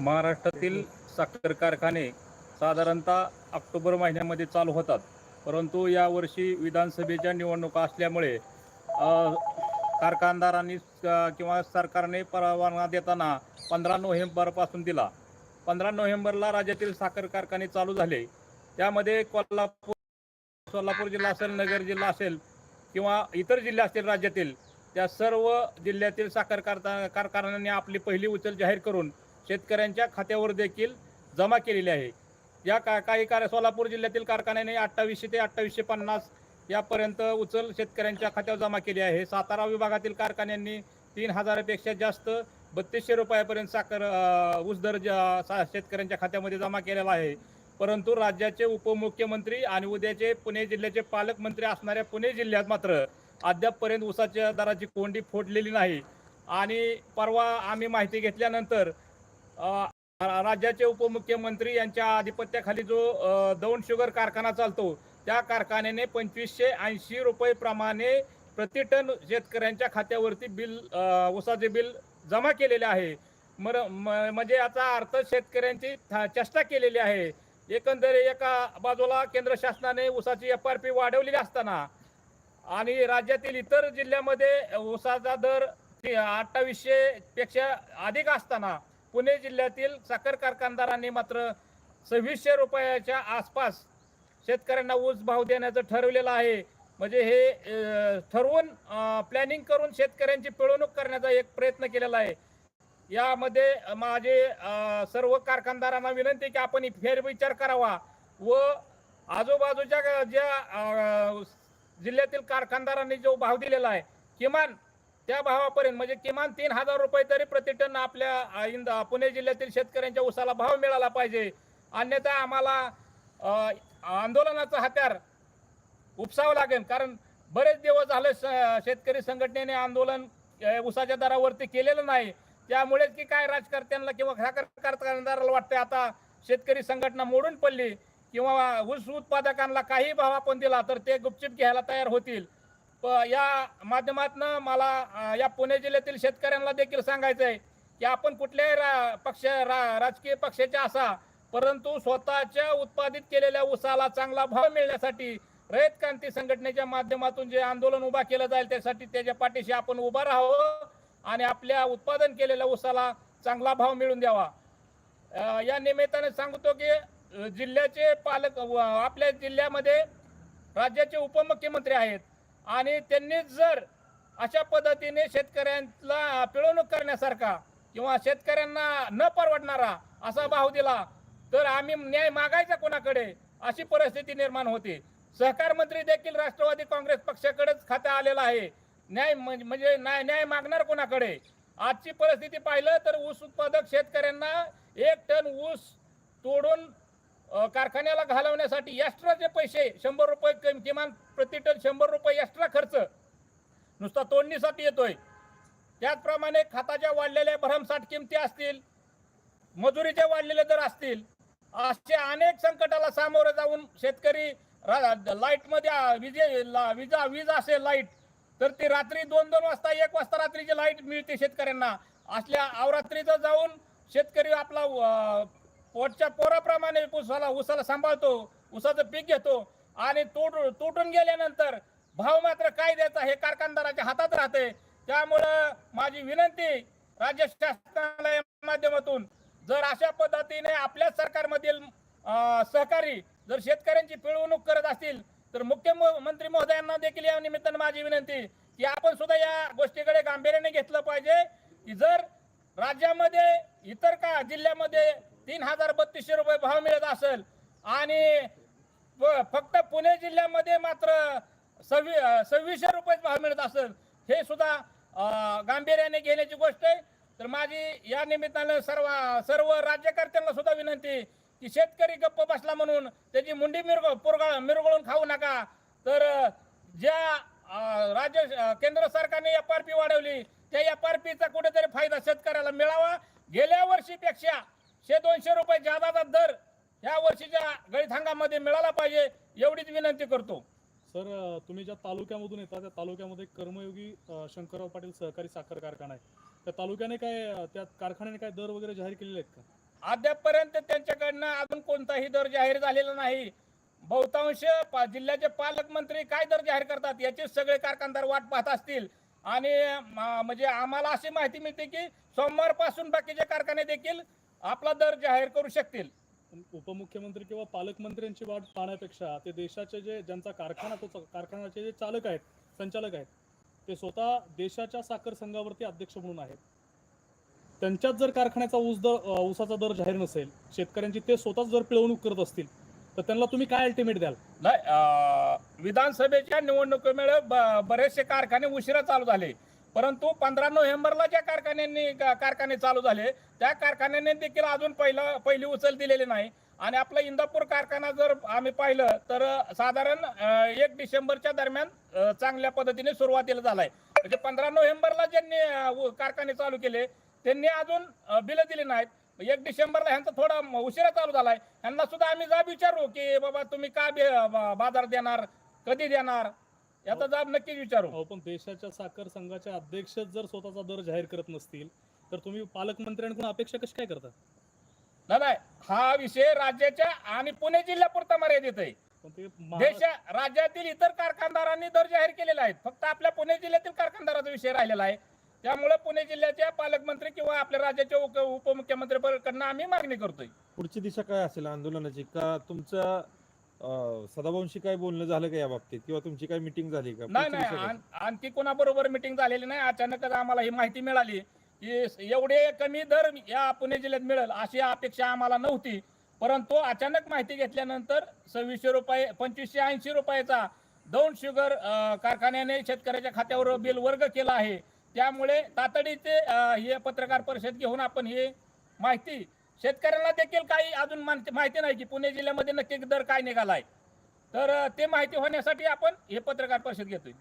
महाराष्ट्रातील साखर कारखाने साधारणतः ऑक्टोबर महिन्यामध्ये चालू होतात. परंतु यावर्षी विधानसभेच्या निवडणुका असल्यामुळे कारखानदारांनी किंवा सरकारने परवाना देताना पंधरा नोव्हेंबरपासून दिला. पंधरा नोव्हेंबरला राज्यातील साखर कारखाने चालू झाले. त्यामध्ये कोल्हापूर सोलापूर जिल्हा असेल नगर जिल्हा असेल किंवा इतर जिल्हे असतील राज्यातील त्या सर्व जिल्ह्यातील साखर कारखा कारखान्यांनी आपली पहिली उचल जाहीर करून शेतकऱ्यांच्या खात्यावर देखील जमा केलेली आहे. या का काही कार सोलापूर जिल्ह्यातील कारखान्याने अठ्ठावीसशे ते अठ्ठावीसशे पन्नास यापर्यंत उचल शेतकऱ्यांच्या खात्यावर जमा केली आहे. सातारा विभागातील कारखान्यांनी तीन हजारापेक्षा जास्त बत्तीसशे रुपयापर्यंत साखर ऊस दर ज- सा- शेतकऱ्यांच्या खात्यामध्ये जमा केलेला आहे. परंतु राज्याचे उपमुख्यमंत्री आणि उद्याचे पुणे जिल्ह्याचे पालकमंत्री असणाऱ्या पुणे जिल्ह्यात मात्र अद्यापपर्यंत ऊसाच्या दराची कोंडी फोडलेली नाही. आणि परवा आम्ही माहिती घेतल्यानंतर राज्याचे उपमुख्यमंत्री यांच्या आधिपत्याखाली जो दौंड शुगर कारखाना चालतो त्या कारखान्याने पंचवीसशे ऐंशी रुपये प्रमाणे प्रति टन शेतकऱ्यांच्या खात्यावरती बिल उसाचे बिल जमा केलेले आहे. मर म- म्हणजे याचा अर्थ शेतकऱ्यांची था- चेष्टा केलेली आहे. एकंदर एका बाजूला केंद्र शासनाने उसाची एफ आर पी वाढवलेली असताना आणि राज्यातील इतर जिल्ह्यामध्ये उसाचा दर अठ्ठावीसशे पेक्षा अधिक असताना पुणे जिल्ह्यातील साखर कारखानदारांनी मात्र सव्वीसशे रुपयाच्या आसपास शेतकऱ्यांना ऊस भाव देण्याचं ठरवलेलं आहे. म्हणजे हे ठरवून प्लॅनिंग करून शेतकऱ्यांची पिळवणूक करण्याचा एक प्रयत्न केलेला आहे. यामध्ये माझे सर्व कारखानदारांना विनंती की आपण फेरविचार करावा व आजूबाजूच्या ज्या जिल्ह्यातील कारखानदारांनी जो भाव दिलेला आहे किमान त्या भावापर्यंत म्हणजे किमान तीन हजार रुपये तरी प्रति टन आपल्या इंद पुणे जिल्ह्यातील शेतकऱ्यांच्या उसाला भाव मिळाला पाहिजे. अन्यथा आम्हाला आंदोलनाचं हत्यार उपसावं लागेल. कारण बरेच दिवस झाले शेतकरी संघटनेने आंदोलन उसाच्या दरावरती केलेलं नाही. त्यामुळे की काय राजकर्त्यांना किंवा साखर कारखानदाराला वाटतंय आता शेतकरी संघटना मोडून पडली. किंवा ऊस उत्पादकांना काही भाव आपण दिला तर ते गुपचूप घ्यायला तयार होतील. या माध्यमातून मला या पुणे जिल्ह्यातील शेतकऱ्यांना देखील सांगायचं आहे की आपण कुठल्याही रा पक्ष रा राजकीय पक्षाचे असा परंतु स्वतःच्या उत्पादित केलेल्या ऊसाला चांगला भाव मिळण्यासाठी रयत क्रांती संघटनेच्या माध्यमातून जे आंदोलन उभा केलं जाईल त्यासाठी त्याच्या पाठीशी आपण उभा राहावं आणि आपल्या उत्पादन केलेल्या ऊसाला चांगला भाव मिळून द्यावा. या निमित्ताने सांगतो की जिल्ह्याचे पालक व आपल्या जिल्ह्यामध्ये राज्याचे उपमुख्यमंत्री आहेत. आणि त्यांनी जर अशा पद्धतीने शेतकऱ्यांना पिळवणूक करण्यासारखा किंवा शेतकऱ्यांना न परवडणारा असा भाव दिला तर आम्ही न्याय मागायचा कोणाकडे अशी परिस्थिती निर्माण होते. सहकार मंत्री देखील राष्ट्रवादी काँग्रेस पक्षाकडेच खातं आलेला आहे. न्याय म्हणजे न्याय न्याय मागणार कोणाकडे? आजची परिस्थिती पाहिलं तर ऊस उत्पादक शेतकऱ्यांना एक टन ऊस तोडून कारखान्याला घालवण्यासाठी एक्स्ट्राचे पैसे शंभर रुपये किमान प्रतिटन शंभर रुपये एक्स्ट्रा खर्च. नुसता तोडणीसाठी येतोय. त्याचप्रमाणे खताच्या वाढलेल्या भरमसाठ किमती असतील मजुरीचे वाढलेले दर असतील असे अनेक संकटाला सामोरं जाऊन शेतकरी लाईटमध्ये विजे ला- विजा वीज असेल लाइट तर ती रात्री दोन दोन वाजता एक वाजता रात्रीची लाइट मिळते शेतकऱ्यांना. असल्या अवरात्रीचं जाऊन शेतकरी आपला पोटच्या पोराप्रमाणे उसाला उसाला सांभाळतो उसाचं पीक घेतो आणि तोड तुटून गेल्यानंतर भाव मात्र काय द्यायचा हे कारखानदाराच्या हातात राहते. त्यामुळं माझी विनंती राज्य शासनाला माध्यमातून जर अशा पद्धतीने आपल्या सरकारमधील अं, सहकारी जर शेतकऱ्यांची पिळवणूक करत असतील तर मुख्यमंत्री महोदयांना देखील या निमित्तानं माझी विनंती की आपण सुद्धा या गोष्टीकडे गांभीर्याने घेतलं पाहिजे की जर राज्यामध्ये इतर का जिल्ह्यामध्ये तीन हजार बत्तीसशे रुपये भाव मिळत असेल. आणि व- फक्त पुणे जिल्ह्यामध्ये मात्र सव्वी सव्वीसशे रुपये भाव मिळत असेल. हे सुद्धा गांभीर्याने घेण्याची गोष्ट आहे. तर माझी या निमित्तानं सर्व सर्व राज्यकर्त्यांना सुद्धा विनंती की शेतकरी गप्प बसला म्हणून त्याची मुंडी मिरग पुरगळ मिरगळून खाऊ नका. तर ज्या राज्य केंद्र सरकारने एफ आर पी वाढवली त्या एफ आर पीचा कुठेतरी फायदा शेतकऱ्याला मिळावा. गेल्या वर्षीपेक्षा शे दोनशे रुपये जादाचा दर या वर्षीच्या गळीत हंगामध्ये मिळाला पाहिजे एवढीच विनंती करतो. सर तुम्ही ज्या तालुक्यामधून येता त्या तालुक्यामध्ये कर्मयोगी शंकरराव पाटील सहकारी साखर कारखाना आहे. त्या तालुक्याने काय त्या कारखान्याने काय दर वगैरे जाहीर केलेले आहेत का? अद्यापपर्यंत त्यांच्याकडनं अजून कोणताही दर जाहीर झालेला नाही. बहुतांश जिल्ह्याचे पालकमंत्री काय दर जाहीर करतात याचे सगळे कारखानदार वाट पाहत असतील. आणि म्हणजे आम्हाला अशी माहिती मिळते की सोमवारपासून बाकीचे कारखाने देखील आपला दर जाहीर करू शकतील. उपमुख्यमंत्री किंवा पालकमंत्र्यांची वाट पाहण्यापेक्षा ते देशाचे जे ज्यांचा कारखाना तो च- कारखान्याचे जे चालक आहेत संचालक आहेत ते स्वतः देशाच्या साखर संघावरती अध्यक्ष म्हणून आहेत. त्यांच्याच जर कारखान्याचा ऊस दर ऊसाचा दर जाहीर नसेल शेतकऱ्यांची ते स्वतःच जर पिळवणूक करत असतील तर त्यांना तुम्ही काय अल्टिमेट द्याल? नाही विधानसभेच्या निवडणुकीमुळे बरेचसे कारखाने उशिरा चालू झाले. परंतु पंधरा नोव्हेंबरला ज्या कारखान्यांनी का- कारखाने चालू झाले त्या कारखान्यांनी देखील अजून पहिला पहिली उचल दिलेली नाही. आणि आपला इंदापूर कारखाना जर आम्ही पाहिलं तर साधारण एक डिसेंबरच्या दरम्यान चांगल्या पद्धतीने सुरुवातीला झालाय. म्हणजे पंधरा नोव्हेंबरला ज्यांनी उ- कारखाने चालू केले त्यांनी अजून बिलं दिली नाहीत. एक डिसेंबरला ह्यांचा थोडा उशिरा चालू झालाय. ह्यांना सुद्धा आम्ही जाब विचारू की बाबा तुम्ही का बाजार देणार? कधी देणार? याचा जाब नक्कीच विचारू. अहो पण देशाच्या साखर संघाचे अध्यक्ष जर स्वतःचा दर जाहीर करत नसतील तर तुम्ही पालकमंत्र्यांकडून अपेक्षा कशी काय करता? नाही नाही हा विषय राज्याच्या आणि पुणे जिल्ह्यापुरता मर्यादित आहे. पण ते महाराष्ट्र- देशा राज्यातील इतर कारखानदारांनी दर जाहीर केलेला आहे. फक्त आपल्या पुणे जिल्ह्यातील कारखानदाराचा विषय राहिलेला आहे. त्यामुळे पुणे जिल्ह्याच्या पालकमंत्री किंवा आपल्या राज्याच्या उप उपमुख्यमंत्रीकडनं आम्ही मागणी करतोय. पुढची दिशा काय असेल आंदोलनाची? का तुमच्या अं, सदाभाऊंशी काय बोलणं झालं का या बाबतीत? किंवा तुमची काय मिटिंग झाली का? नाही नाही? आण- आणखी कोणाबरोबर मिटिंग झालेली नाही. अचानकच आम्हाला ही माहिती मिळाली की एवढे कमी दर या पुणे जिल्ह्यात मिळेल अशी अपेक्षा आम्हाला नव्हती. परंतु अचानक माहिती घेतल्यानंतर सव्वीसशे रुपये पंचवीसशे ऐंशी रुपयाचा दोन शुगर अं, कारखान्याने शेतकऱ्याच्या खात्यावर बिल वर्ग केला आहे. त्यामुळे तातडीचे अं, हे पत्रकार परिषद घेऊन आपण ही माहिती शेतकऱ्यांना देखील काही अजून माहिती नाही की पुणे जिल्ह्यामध्ये नक्की दर काय निघालाय. तर ते माहिती होण्यासाठी आपण हे पत्रकार परिषद घेतोय.